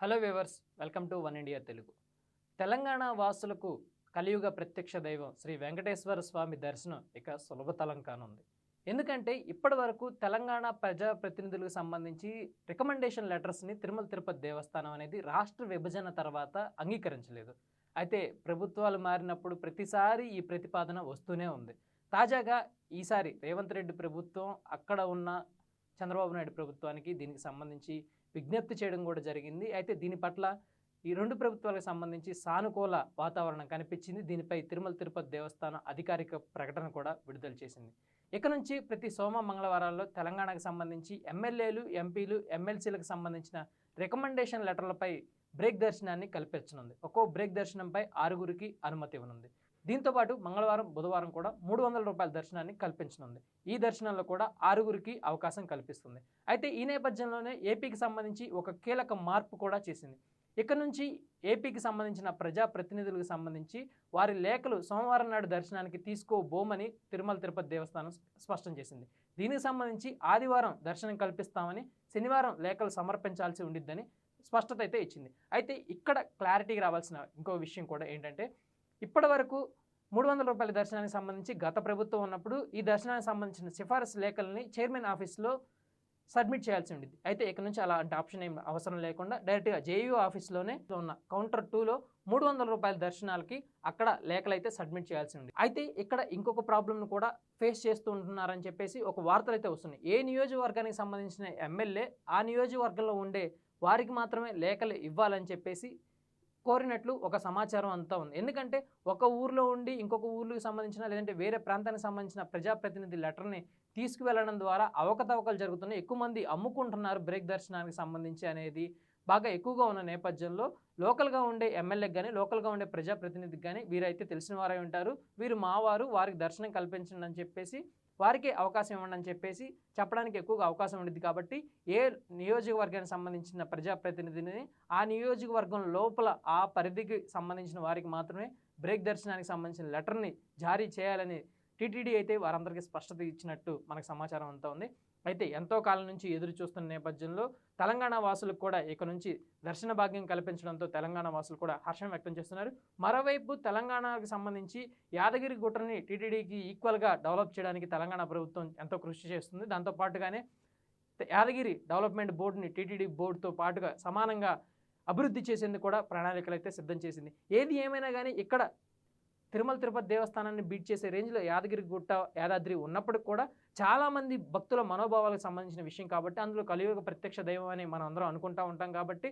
Hello viewers welcome to one India Telugu. Telangana వాసులకు కలియుగ ప్రత్యక్ష దైవం శ్రీ వెంకటేశ్వర స్వామి దర్శనం ఇక సులభతలం కానుంది. ఎందుకంటే ఇప్పటి వరకు తెలంగాణ ప్రజా ప్రతినిధులకు సంబంధించి రికమెండేషన్ లెటర్స్ని తిరుమల తిరుపతి దేవస్థానం అనేది రాష్ట్ర విభజన తర్వాత అంగీకరించలేదు. అయితే ప్రభుత్వాలు మారినప్పుడు ప్రతిసారి ఈ ప్రతిపాదన వస్తూనే ఉంది. తాజాగా ఈసారి రేవంత్ రెడ్డి ప్రభుత్వం అక్కడ ఉన్న చంద్రబాబు నాయుడు ప్రభుత్వానికి దీనికి సంబంధించి విజ్ఞప్తి చేయడం కూడా జరిగింది. అయితే దీని పట్ల ఈ రెండు ప్రభుత్వాలకు సంబంధించి సానుకూల వాతావరణం కనిపించింది. దీనిపై తిరుమల తిరుపతి దేవస్థానం అధికారిక ప్రకటన కూడా విడుదల చేసింది. ఇక నుంచి ప్రతి సోమ మంగళవారాల్లో తెలంగాణకు సంబంధించి ఎమ్మెల్యేలు ఎంపీలు ఎమ్మెల్సీలకు సంబంధించిన రికమెండేషన్ లెటర్లపై బ్రేక్ దర్శనాన్ని కల్పించనుంది. ఒక్కో బ్రేక్ దర్శనంపై ఆరుగురికి అనుమతి ఇవ్వనుంది. దీంతో పాటు మంగళవారం బుధవారం కూడా మూడు వందల రూపాయల దర్శనాన్ని కల్పించనుంది. ఈ దర్శనంలో కూడా ఆరుగురికి అవకాశం కల్పిస్తుంది. అయితే ఈ నేపథ్యంలోనే ఏపీకి సంబంధించి ఒక కీలక మార్పు కూడా చేసింది. ఇక నుంచి ఏపీకి సంబంధించిన ప్రజాప్రతినిధులకు సంబంధించి వారి లేఖలు సోమవారం నాడు దర్శనానికి తీసుకోబోమని తిరుమల తిరుపతి దేవస్థానం స్పష్టం చేసింది. దీనికి సంబంధించి ఆదివారం దర్శనం కల్పిస్తామని శనివారం లేఖలు సమర్పించాల్సి ఉండిద్దని స్పష్టత అయితే ఇచ్చింది. అయితే ఇక్కడ క్లారిటీకి రావాల్సిన ఇంకో విషయం కూడా ఏంటంటే ఇప్పటి వరకు మూడు వందల రూపాయల దర్శనానికి సంబంధించి గత ప్రభుత్వం ఉన్నప్పుడు ఈ దర్శనానికి సంబంధించిన సిఫారసు లేఖల్ని చైర్మన్ ఆఫీస్లో సబ్మిట్ చేయాల్సి ఉండేది అయితే ఇక్కడ నుంచి అలాంటి ఆప్షన్ ఏం అవసరం లేకుండా డైరెక్ట్గా జేయూ ఆఫీస్లోనే ఉన్న కౌంటర్ టూలో మూడు వందల రూపాయల దర్శనాలకి అక్కడ లేఖలు అయితే సబ్మిట్ చేయాల్సి ఉంది అయితే ఇక్కడ ఇంకొక ప్రాబ్లమ్ను కూడా ఫేస్ చేస్తూ ఉంటున్నారని చెప్పేసి ఒక వార్తలు అయితే వస్తున్నాయి. ఏ నియోజకవర్గానికి సంబంధించిన ఎమ్మెల్యే ఆ నియోజకవర్గంలో ఉండే వారికి మాత్రమే లేఖలు ఇవ్వాలని చెప్పేసి కోరినట్లు ఒక సమాచారం అంతా ఉంది. ఎందుకంటే ఒక ఊర్లో ఉండి ఇంకొక ఊర్లకు సంబంధించిన లేదంటే వేరే ప్రాంతానికి సంబంధించిన ప్రజాప్రతినిధి లెటర్ని తీసుకువెళ్ళడం ద్వారా అవకతవకలు జరుగుతున్నాయి. ఎక్కువ మంది అమ్ముకుంటున్నారు బ్రేక్ దర్శనానికి సంబంధించి అనేది బాగా ఎక్కువగా ఉన్న నేపథ్యంలో లోకల్గా ఉండే ఎమ్మెల్యేకి కానీ లోకల్గా ఉండే ప్రజాప్రతినిధికి కానీ వీరైతే తెలిసిన వారై ఉంటారు. వీరు మావారు వారికి దర్శనం కల్పించండి అని చెప్పేసి వారికే అవకాశం ఇవ్వండి అని చెప్పేసి చెప్పడానికి ఎక్కువగా అవకాశం ఉండేది కాబట్టి ఏ నియోజకవర్గానికి సంబంధించిన ప్రజాప్రతినిధిని ఆ నియోజకవర్గం లోపల ఆ పరిధికి సంబంధించిన వారికి మాత్రమే బ్రేక్ దర్శనానికి సంబంధించిన లెటర్ని జారీ చేయాలని టీటీడీ అయితే వారందరికీ స్పష్టత ఇచ్చినట్టు మనకు సమాచారం అంతా ఉంది. అయితే ఎంతో కాలం నుంచి ఎదురు చూస్తున్న నేపథ్యంలో తెలంగాణ వాసులకు కూడా ఇక నుంచి దర్శన భాగ్యం కల్పించడంతో తెలంగాణ వాసులు కూడా హర్షం వ్యక్తం చేస్తున్నారు. మరోవైపు తెలంగాణకు సంబంధించి యాదగిరి గుట్టని టీటీడీకి ఈక్వల్గా డెవలప్ చేయడానికి తెలంగాణ ప్రభుత్వం ఎంతో కృషి చేస్తుంది. దాంతో పాటుగానే యాదగిరి డెవలప్మెంట్ బోర్డుని టీటీడీ బోర్డుతో పాటుగా సమానంగా అభివృద్ధి చేసేందుకు కూడా ప్రణాళికలు అయితే సిద్ధం చేసింది. ఏది ఏమైనా కానీ ఇక్కడ తిరుమల తిరుపతి దేవస్థానాన్ని బీట్ చేసే రేంజ్లో యాదగిరి గుట్ట యాదాద్రి ఉన్నప్పటికి కూడా చాలామంది భక్తుల మనోభావాలకు సంబంధించిన విషయం కాబట్టి అందులో కలియుగ ప్రత్యక్ష దైవం అని మనం అందరం అనుకుంటూ ఉంటాం కాబట్టి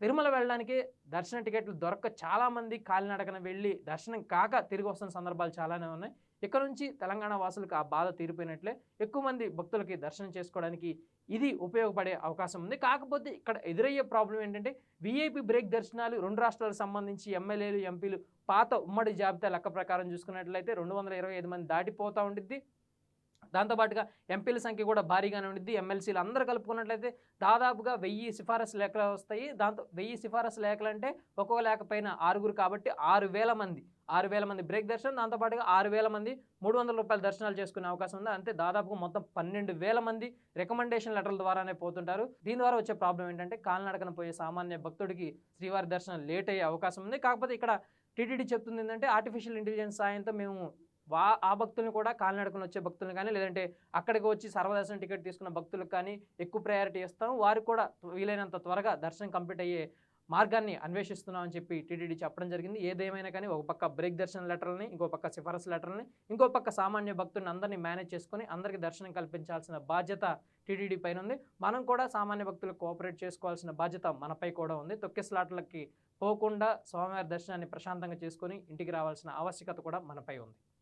తిరుమల వెళ్ళడానికి దర్శన టికెట్లు దొరక్క చాలామంది కాలినడకన వెళ్ళి దర్శనం కాక తిరిగి వస్తున్న సందర్భాలు చాలానే ఉన్నాయి. ఇక్కడ నుంచి తెలంగాణ వాసులకు ఆ బాధ తీరిపోయినట్లే ఎక్కువ మంది భక్తులకి దర్శనం చేసుకోవడానికి ఇది ఉపయోగపడే అవకాశం ఉంది. కాకపోతే ఇక్కడ ఎదురయ్యే ప్రాబ్లం ఏంటంటే విఐపి బ్రేక్ దర్శనాలు రెండు రాష్ట్రాలకు సంబంధించి ఎమ్మెల్యేలు ఎంపీలు పాత ఉమ్మడి జాబితా లెక్క ప్రకారం చూసుకున్నట్లయితే రెండు వందల ఇరవై ఐదు మంది దాటిపోతూ ఉండిద్ది. దాంతోపాటుగా ఎంపీల సంఖ్య కూడా భారీగానే ఉండిద్ది. ఎమ్మెల్సీలు అందరూ కలుపుకున్నట్లయితే దాదాపుగా వెయ్యి సిఫారసు లేఖలు వస్తాయి. దాంతో వెయ్యి సిఫారసు లేఖలు అంటే ఒక్కొక్క లేఖ పైన ఆరుగురు కాబట్టి ఆరు వేల మంది ఆరు వేల మంది బ్రేక్ దర్శనం దాంతోపాటుగా ఆరు వేల మంది మూడు వందల రూపాయల దర్శనాలు చేసుకునే అవకాశం ఉంది. అంతే దాదాపుగా మొత్తం పన్నెండు వేల మంది రికమెండేషన్ లెటర్ల ద్వారానే పోతుంటారు. దీని ద్వారా వచ్చే ప్రాబ్లం ఏంటంటే కాలినడకన పోయే సామాన్య భక్తుడికి శ్రీవారి దర్శనం లేట్ అయ్యే అవకాశం ఉంది. కాకపోతే ఇక్కడ టీటీడీ చెప్తుంది ఏంటంటే ఆర్టిఫిషియల్ ఇంటెలిజెన్స్ సాయంతో మేము వా ఆ భక్తులను కూడా కాలినడకన వచ్చే భక్తులను కానీ లేదంటే అక్కడికి వచ్చి సర్వదర్శనం టికెట్ తీసుకున్న భక్తులకు కానీ ఎక్కువ ప్రయారిటీ ఇస్తాం. వారికి కూడా వీలైనంత త్వరగా దర్శనం కంప్లీట్ అయ్యే మార్గాన్ని అన్వేషిస్తున్నామని చెప్పి టీటీడీ చెప్పడం జరిగింది. ఏదేమైనా కానీ ఒక పక్క బ్రేక్ దర్శన లెటర్లని ఇంకో పక్క సిఫారసు లెటర్ని ఇంకో పక్క సామాన్య భక్తులను అందరినీ మేనేజ్ చేసుకొని అందరికీ దర్శనం కల్పించాల్సిన బాధ్యత టీటీడీ పైన ఉంది. మనం కూడా సామాన్య భక్తులకు కోఆపరేట్ చేసుకోవాల్సిన బాధ్యత మనపై కూడా ఉంది. తొక్కిసలాట్లకి పోకుండా స్వామివారి దర్శనాన్ని ప్రశాంతంగా చేసుకొని ఇంటికి రావాల్సిన ఆవశ్యకత కూడా మనపై ఉంది.